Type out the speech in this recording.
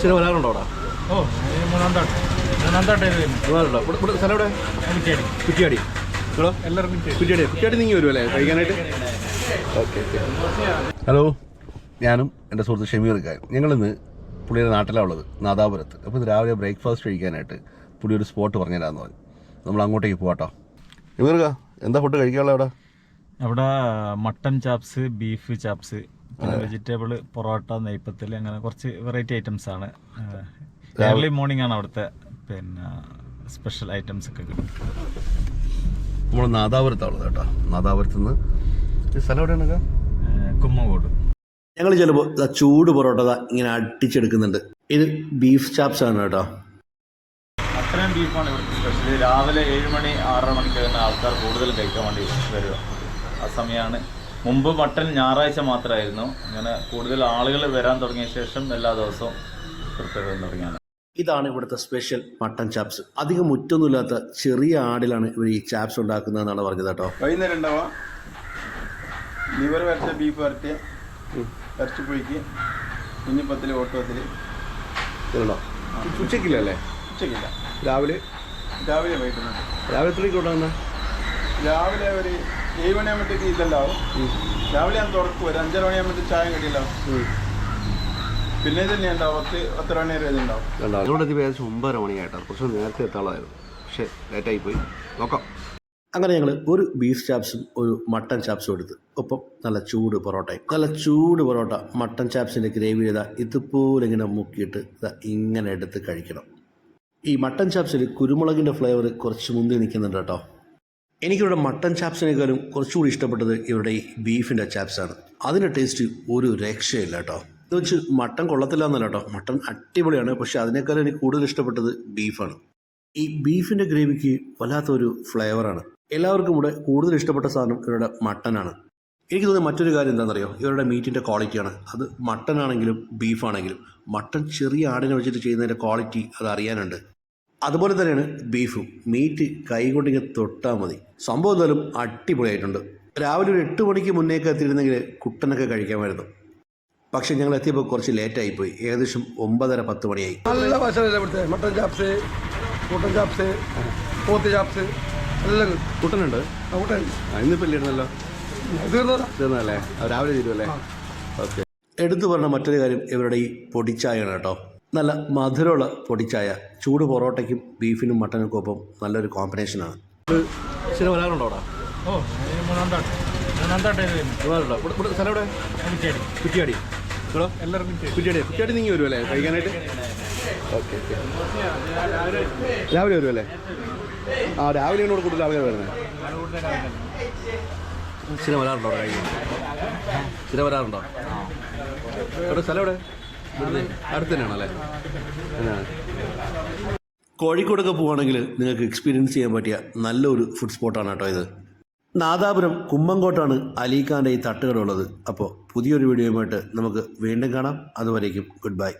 ശരി വരാറുണ്ടോ അവിടെ? ഓ ഇവിടെ സ്ഥലം എവിടെ? കുറ്റിയാടി. കുറ്റിയാടി. നിങ്ങളോ എല്ലാവർക്കും കുറ്റിയാടി. കുറ്റിയാടി കുറ്റിയാടി നീങ്ങി വരുമല്ലേ? കഴിക്കാനായിട്ട് ഓക്കെ ഹലോ ഞാനും എന്റെ സുഹൃത്ത് ഷമീർ ഖാൻ. ഞങ്ങളിന്ന് പുള്ളിയുടെ നാട്ടിലാണ് ഉള്ളത് നാദാപുരത്ത്. അപ്പോൾ ഇത് രാവിലെ ബ്രേക്ക്ഫാസ്റ്റ് കഴിക്കാനായിട്ട് പുള്ളി ഒരു സ്പോട്ട് പറഞ്ഞുതരാമെന്ന് പറഞ്ഞു. നമ്മൾ അങ്ങോട്ടേക്ക് പോവാട്ടോ. ഷമീർ ഖാ എന്താ ഫുഡ് കഴിക്കാനുള്ള അവിടെ? അവിടെ മട്ടൻ ചാപ്സ് ബീഫ് ചാപ്സ് പിന്നെ വെജിറ്റബിൾ പൊറോട്ട നെയ്പ്പത്തിൽ അങ്ങനെ കുറച്ച് വെറൈറ്റി ഐറ്റംസ് ആണ്. ഏർലി മോർണിംഗ് ആണ് അവിടുത്തെ പിന്നെ സ്പെഷ്യൽ ഐറ്റംസ് ഒക്കെ കിട്ടും നമ്മൾ നാദാപുരത്താണ് ഉള്ളത് കേട്ടോ. നാദാപുരത്ത് നിന്ന് ഈ സ്ഥലം എവിടെയാണ് കുമ്മകോട് ഞങ്ങൾ ചിലപ്പോൾ ചൂട് പൊറോട്ട ദാ ഇങ്ങനെ അടിച്ചെടുക്കുന്നുണ്ട്. ഇത് ബീഫ് ചാപ്സ് ആണ് കേട്ടോ. അത്രയും ബീഫാണ് ഇവിടുത്തെ സ്പെഷ്യൽ രാവിലെ ഏഴ് മണി ആറര മണിക്ക് തന്നെ ആൾക്കാർ കൂടുതൽ കഴിക്കാൻ വേണ്ടി വരിക ആ സമയമാണ് മുമ്പ് മട്ടൻ ഞായറാഴ്ച മാത്രമായിരുന്നു അങ്ങനെ കൂടുതൽ ആളുകൾ വരാൻ തുടങ്ങിയ ശേഷം എല്ലാ ദിവസവും പ്രിപ്പയർ ചെയ്യാൻ തുടങ്ങിയാണ്. ഇതാണ് ഇവിടുത്തെ സ്പെഷ്യൽ മട്ടൻ ചാപ്സ്. അധികം മുറ്റൊന്നുമില്ലാത്ത ചെറിയ ആടിലാണ് ഇവർ ഈ ചാപ്സ് ഉണ്ടാക്കുന്നതെന്നാണ് പറഞ്ഞത് കേട്ടോ. വൈകുന്നേരം ഉണ്ടാവാം. ലിവർ വരച്ച ബീഫ് വരട്ടിയ ഇറച്ചി പുഴിക്ക് കുഞ്ഞിപ്പത്തിൽ ഓട്ടുപത്തിൽ ഇതുണ്ടോ? ഉച്ചക്കില്ലല്ലേ? ഉച്ചക്കില്ല. രാവിലെ? രാവിലെ വൈകിട്ട്. രാവിലെ എത്ര രാവിലെ ഒരു ഏഴ് മണിയാകുമ്പോഴത്തേക്ക് ഇതല്ലാവും രാവിലെ ഞാൻ തുറക്കും. ഒരു അഞ്ചര മണിയാകുമ്പോഴത്തേക്ക് ചായ കിട്ടിയില്ലാവും പിന്നെ ഇത് തന്നെ ഉണ്ടാവും. പത്ത് പത്തര മണി വരെ ഉണ്ടാവും. അതുകൊണ്ട് ഏകദേശം ഒമ്പതര മണിയായിട്ടാണ്. കുറച്ച് നേരത്തെ എത്താളായിരുന്നു പക്ഷേ ലേറ്റായി പോയി. നോക്കാം. അങ്ങനെ ഞങ്ങൾ ഒരു ബീഫ് ചാപ്സും ഒരു മട്ടൻ ചാപ്സും എടുത്ത്. ഒപ്പം നല്ല ചൂട് പൊറോട്ടയും. നല്ല ചൂട് പൊറോട്ട മട്ടൻ ചാപ്സിന്റെ ഗ്രേവി ചെയ്താൽ ഇതുപോലെ ഇങ്ങനെ മുക്കിയിട്ട് ഇതാ ഇങ്ങനെ എടുത്ത് കഴിക്കണം. ഈ മട്ടൻ ചാപ്സിൽ കുരുമുളകിന്റെ ഫ്ലേവർ കുറച്ച് മുന്തി നിൽക്കുന്നുണ്ട് കേട്ടോ. എനിക്കിവിടെ മട്ടൻ ചാപ്സിനേക്കാളും കുറച്ചുകൂടി ഇഷ്ടപ്പെട്ടത് ഇവരുടെ ഈ ബീഫിന്റെ ചാപ്സാണ്. അതിന്റെ ടേസ്റ്റ് ഒരു രക്ഷയില്ല കേട്ടോ. എന്ന് വെച്ച് മട്ടൻ കൊള്ളത്തില്ല എന്നല്ല കേട്ടോ. മട്ടൺ അടിപൊളിയാണ് പക്ഷേ അതിനേക്കാളും എനിക്ക് കൂടുതൽ ഇഷ്ടപ്പെട്ടത് ബീഫാണ്. ഈ ബീഫിന്റെ ഗ്രേവിക്ക് വല്ലാത്തൊരു ഫ്ലേവറാണ്. എല്ലാവർക്കും ഇവിടെ കൂടുതൽ ഇഷ്ടപ്പെട്ട സാധനം ഇവരുടെ മട്ടനാണ്. എനിക്ക് തോന്നിയ മറ്റൊരു കാര്യം എന്താണെന്നറിയോ? ഇവരുടെ മീറ്റിന്റെ ക്വാളിറ്റിയാണ്. അത് മട്ടൻ ആണെങ്കിലും ബീഫാണെങ്കിലും മട്ടൺ ചെറിയ ആടിനെ വെച്ചിട്ട് ചെയ്യുന്നതിന്റെ ക്വാളിറ്റി അത് അറിയാനുണ്ട്. അതുപോലെ തന്നെയാണ് ബീഫും. മീറ്റ് കൈകൊണ്ടിങ്ങനെ തൊട്ടാൽ മതി. സംഭവം എന്തായാലും അടിപൊളിയായിട്ടുണ്ട്. രാവിലെ ഒരു എട്ട് മണിക്ക് മുന്നേക്ക് എത്തിയിരുന്നെങ്കിൽ കുട്ടനൊക്കെ കഴിക്കാമായിരുന്നു. പക്ഷേ ഞങ്ങൾ എത്തിയപ്പോൾ കുറച്ച് ലേറ്റായി പോയി ഏകദേശം ഒമ്പതര പത്ത് മണിയായി. നല്ല ഭക്ഷണമല്ലേ ഇവിടുത്തെ? മട്ടൻ ചാപ്സ് കൂട്ടൻ ചാപ്സ് പോത്ത് ചാപ്സ് എല്ലാം കിട്ടും. കുട്ടനുണ്ട്? ആ, കൂട്ടൻ. ഇന്നിപ്പോൾ ഇല്ലായിരുന്നല്ലോ തീർന്നല്ലേ രാവിലെ തീരുമല്ലേ ഓക്കെ. എടുത്തു പറഞ്ഞ മറ്റൊരു കാര്യം ഇവരുടെ ഈ പൊടിച്ചായാണ് കേട്ടോ. നല്ല മധുരമുള്ള പൊടിച്ചായ ചൂട് പൊറോട്ടയ്ക്കും ബീഫിനും മട്ടനും ഒപ്പം നല്ലൊരു കോമ്പിനേഷനാണ് ശരി വരാറുണ്ടോ കുറ്റിയാടി. കുറ്റിയാടി. കുറ്റിയാടി. നീങ്ങി വരുമല്ലേ കഴിക്കാനായിട്ട്? Okay okay. രാവിലെ വരുമല്ലേ ആ രാവിലെ കൂടെ കൂടുതൽ ആൾക്കാർ വരുന്നത് സ്ഥിരം വരാറുണ്ടോ അവിടെ കഴിക്കാൻ? സ്ഥിരം വരാറുണ്ടോ സ്ഥലം എവിടെ? കോഴിക്കോടൊക്കെ പോവുകയാണെങ്കിൽ നിങ്ങൾക്ക് എക്സ്പീരിയൻസ് ചെയ്യാൻ പറ്റിയ നല്ലൊരു ഫുഡ് സ്പോട്ടാണ് കേട്ടോ ഇത്. നാദാപുരം കുമ്മങ്കോട്ടാണ് അലീഖാന്റെ ഈ തട്ടുകട ഉള്ളത്. അപ്പോൾ പുതിയൊരു വീഡിയോയുമായിട്ട് നമുക്ക് വീണ്ടും കാണാം. അതുവരേക്കും ഗുഡ് ബൈ